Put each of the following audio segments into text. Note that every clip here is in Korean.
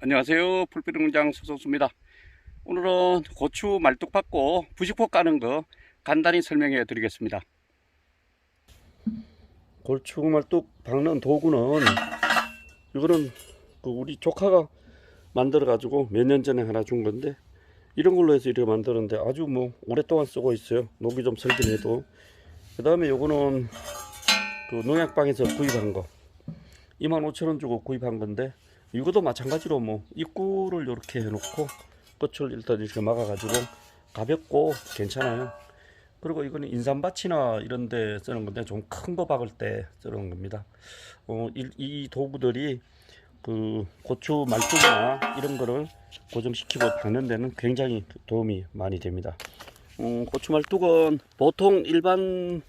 안녕하세요. 풀비농장 서성수입니다. 오늘은 고추 말뚝 받고 부직포 까는 거 간단히 설명해 드리겠습니다. 고추 말뚝 박는 도구는 이거는 그 우리 조카가 만들어 가지고 몇 년 전에 하나 준 건데 이런 걸로 해서 이렇게 만드는데 아주 뭐 오랫동안 쓰고 있어요. 녹이 좀 설긴 해도. 그 다음에 요거는 그 농약방에서 구입한 거 25,000원 주고 구입한 건데 이것도 마찬가지로 뭐 입구를 이렇게 해놓고 끝을 일단 이렇게 막아가지고 가볍고 괜찮아요. 그리고 이거는 인삼밭이나 이런 데 쓰는 건데 좀 큰 거 박을 때 쓰는 겁니다. 어, 이, 이 도구들이 그 고추 말뚝이나 이런 거를 고정시키고 박는 데는 굉장히 도움이 많이 됩니다. 음, 고추 말뚝은 보통 일반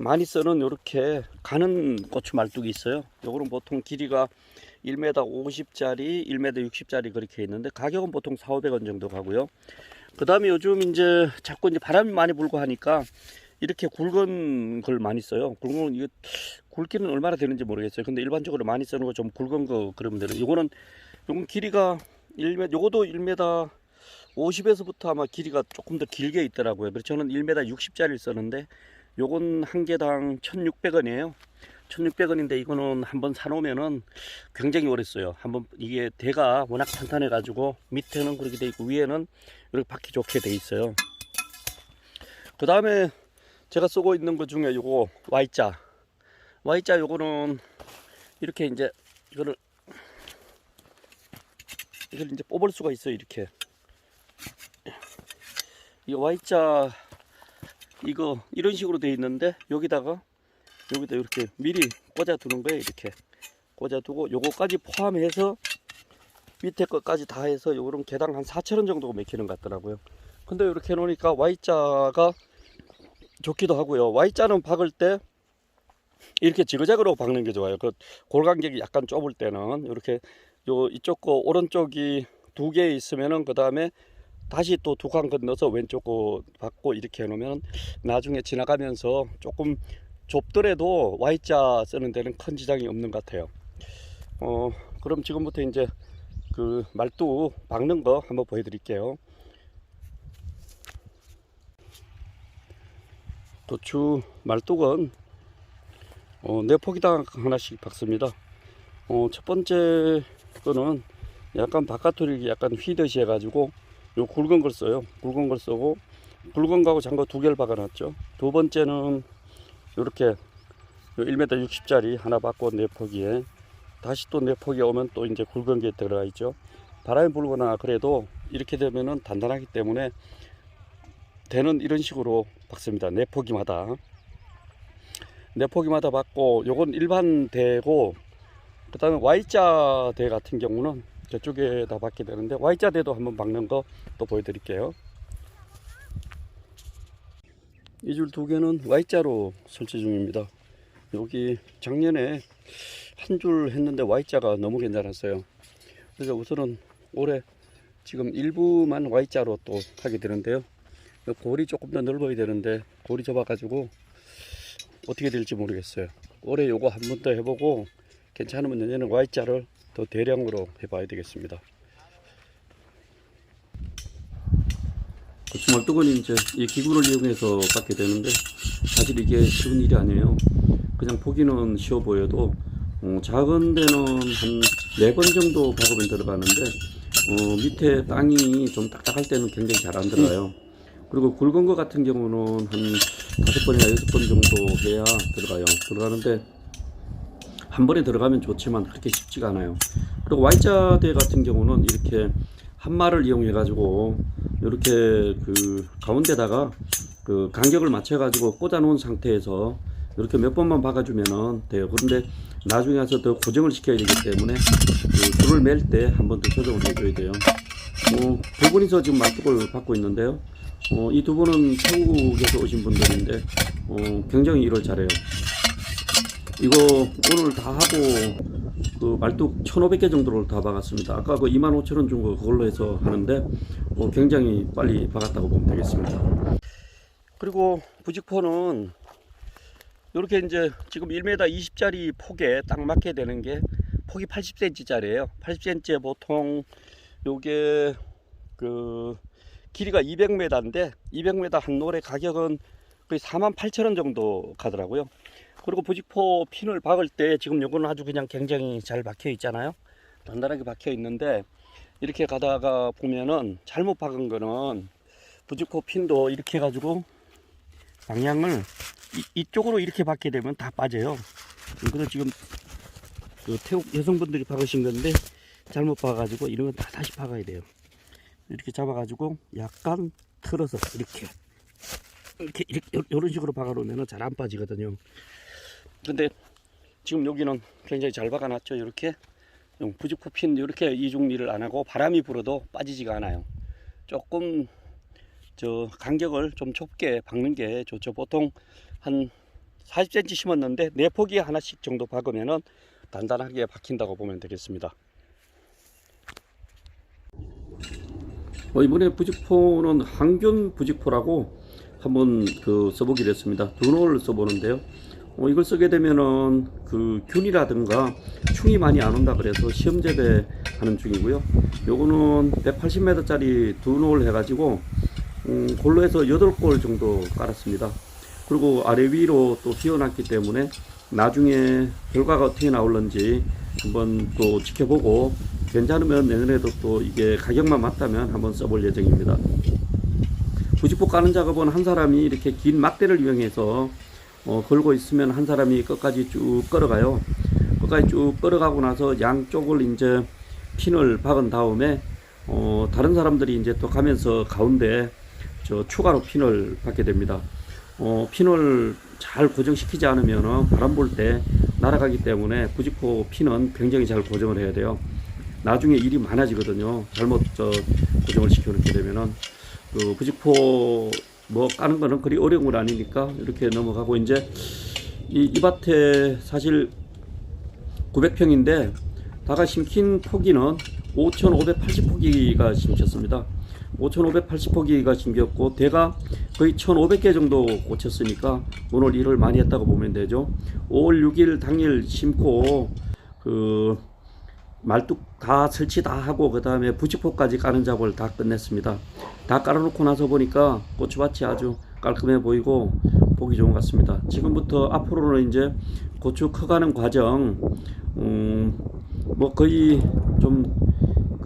많이 쓰는 이렇게 가는 고추 말뚝이 있어요. 요거는 보통 길이가 1m 50짜리, 1m 60짜리 그렇게 있는데 가격은 보통 4, 500원 정도 가고요. 그 다음에 요즘 이제 자꾸 이제 바람이 많이 불고 하니까 이렇게 굵은 걸 많이 써요. 굵은 건 이거 굵기는 얼마나 되는지 모르겠어요. 근데 일반적으로 많이 쓰는 거 좀 굵은 거 그러면 돼요. 요거는 요건 길이가 1m, 요거도 1m 50에서부터 아마 길이가 조금 더 길게 있더라고요. 그래서 저는 1m 60짜리를 쓰는데 요건 한 개당 1,600원이에요. 1,600원인데 이거는 한번 사놓으면은 굉장히 오래 써요. 한번 이게 대가 워낙 탄탄해 가지고 밑에는 그렇게 돼 있고 위에는 이렇게 받기 좋게 돼 있어요. 그 다음에 제가 쓰고 있는 것 중에 요거 Y자 Y자 요거는 이렇게 이제 이거를 이걸 이제 뽑을 수가 있어요 이렇게 이 Y자 이거 이런 식으로 돼 있는데 여기다가 여기다 이렇게 미리 꽂아 두는 거예요 이렇게. 꽂아 두고 요거까지 포함해서 밑에 것까지 다 해서 요거는 개당 한 4천원 정도가 맥히는 것 같더라고요. 근데 이렇게 해놓으니까 Y자가 좋기도 하고요. Y자는 박을 때 이렇게 지그재그로 박는 게 좋아요. 그 골간격이 약간 좁을 때는 이렇게 요 이쪽 거 오른쪽이 두 개 있으면은 그 다음에 다시 또 두 칸 건너서 왼쪽 거 받고 이렇게 해놓으면 나중에 지나가면서 조금 좁더라도 Y자 쓰는 데는 큰 지장이 없는 것 같아요. 어, 그럼 지금부터 이제 그 말뚝 박는 거 한번 보여드릴게요. 고추 말뚝은 어, 네 포기당 하나씩 박습니다. 어, 첫 번째 거는 약간 바깥으로 약간 휘듯이 해가지고 요 굵은 걸 써요. 굵은 걸 쓰고 굵은 거하고 장거 두 개를 박아놨죠. 두 번째는 이렇게 1m 60짜리 하나 받고 네 포기에 다시 또네 포기 오면 또 이제 굵은 게 들어가 있죠. 바람이 불거나 그래도 이렇게 되면은 단단하기 때문에 대는 이런 식으로 박습니다. 네 포기마다 네 포기마다 받고 요건 일반 대고 그 다음에 Y자 대 같은 경우는 저쪽에다 받게 되는데 Y자 대도 한번 박는 거 또 보여드릴게요. 이 줄 두 개는 Y자로 설치 중입니다. 여기 작년에 한 줄 했는데 Y자가 너무 괜찮았어요. 그래서 우선은 올해 지금 일부만 Y자로 또 하게 되는데요. 골이 조금 더 넓어야 되는데 골이 좁아가지고 어떻게 될지 모르겠어요. 올해 요거 한 번 더 해보고 괜찮으면 내년에 Y자를 더 대량으로 해봐야 되겠습니다. 고추 말뚝은 이제 이 기구를 이용해서 받게 되는데 사실 이게 쉬운 일이 아니에요. 그냥 보기는 쉬워 보여도 어, 작은 데는 한 네 번 정도 박으면 들어가는데 어, 밑에 땅이 좀 딱딱할 때는 굉장히 잘 안 들어가요. 그리고 굵은 거 같은 경우는 한 다섯 번이나 여섯 번 정도 해야 들어가요. 들어가는데 한 번에 들어가면 좋지만 그렇게 쉽지가 않아요. 그리고 Y자대 같은 경우는 이렇게 한마를 이용해 가지고 이렇게 그 가운데다가 그 간격을 맞춰 가지고 꽂아 놓은 상태에서 이렇게 몇 번만 박아주면은 돼요. 그런데 나중에 와서 더 고정을 시켜야 되기 때문에 그 줄을 맬 때 한 번 더 조정을 해줘야 돼요. 어, 두 분이서 지금 말뚝을 받고 있는데요. 어, 이 두 분은 태국에서 오신 분들인데 어, 굉장히 일을 잘해요. 이거 오늘 다 하고 그 말뚝 1,500개 정도를 다 박았습니다. 아까 그 25,000원 준 거 그걸로 해서 하는데 어, 굉장히 빨리 박았다고 보면 되겠습니다. 그리고 부직포는 이렇게 이제 지금 1m 20짜리 폭에 딱 맞게 되는 게 폭이 80cm짜리예요. 80cm에 보통 요게 그 길이가 200m인데 200m 한 노래 가격은 거의 48,000원 정도 가더라고요. 그리고 부직포 핀을 박을 때 지금 요거는 아주 그냥 굉장히 잘 박혀 있잖아요. 단단하게 박혀 있는데 이렇게 가다가 보면은 잘못 박은 거는 부직포 핀도 이렇게 해가지고 방향을 이, 쪽으로 이렇게 박게 되면 다 빠져요. 그래서 지금 그 태국 여성분들이 박으신 건데 잘못 박아가지고 건다 다시 박아야 돼요. 이렇게 잡아가지고 약간 틀어서 이렇게 이렇게 이렇게 이런 식으로 박아 놓으면 잘 안 빠지거든요. 근데 지금 여기는 굉장히 잘 박아놨죠. 이렇게 부직포 핀 이렇게 이중리를 안 하고 바람이 불어도 빠지지가 않아요. 조금 저 간격을 좀 좁게 박는 게 좋죠. 보통 한 40cm 심었는데 네 폭이 하나씩 정도 박으면은 단단하게 박힌다고 보면 되겠습니다. 어, 이번에 부직포는 항균 부직포라고 한번 그 써보기로 했습니다. 두 롤을 써보는데요. 어, 이걸 쓰게 되면은 그 균이라든가 충이 많이 안 온다 그래서 시험 재배 하는 중이고요. 요거는 180m짜리 두롤 해가지고 음, 골로 해서 8골 정도 깔았습니다. 그리고 아래 위로 또 휘어놨기 때문에 나중에 결과가 어떻게 나올는지 한번 또 지켜보고 괜찮으면 내년에도 또 이게 가격만 맞다면 한번 써볼 예정입니다. 부직포 까는 작업은 한 사람이 이렇게 긴 막대를 이용해서 어, 걸고 있으면 한 사람이 끝까지 쭉 끌어가요. 끝까지 쭉 끌어가고 나서 양쪽을 이제 핀을 박은 다음에 어, 다른 사람들이 이제 또 가면서 가운데 저 추가로 핀을 받게 됩니다. 어, 핀을 잘 고정시키지 않으면 바람 불 때 날아가기 때문에 부직포 핀은 굉장히 잘 고정을 해야 돼요. 나중에 일이 많아지거든요. 잘못 저 고정을 시켜놓게 되면은 그 부직포 뭐 까는 거는 그리 어려운 건 아니니까 이렇게 넘어가고 이제 이, 이 밭에 사실 900평인데 다가 심긴 포기는 5,580포기가 심겼습니다. 5,580포기가 심겼고 대가 거의 1,500개 정도 꽂혔으니까 오늘 일을 많이 했다고 보면 되죠. 5월 6일 당일 심고 그 말뚝 다 설치 다 하고 그 다음에 부직포까지 까는 작업을 다 끝냈습니다. 다 깔아놓고 나서 보니까 고추밭이 아주 깔끔해 보이고 보기 좋은 것 같습니다. 지금부터 앞으로는 이제 고추 커가는 과정, 음, 뭐 거의 좀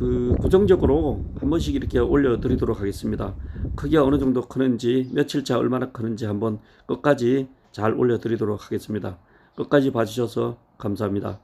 그 고정적으로 한 번씩 이렇게 올려드리도록 하겠습니다. 크기가 어느 정도 크는지 며칠차 얼마나 크는지 한번 끝까지 잘 올려드리도록 하겠습니다. 끝까지 봐주셔서 감사합니다.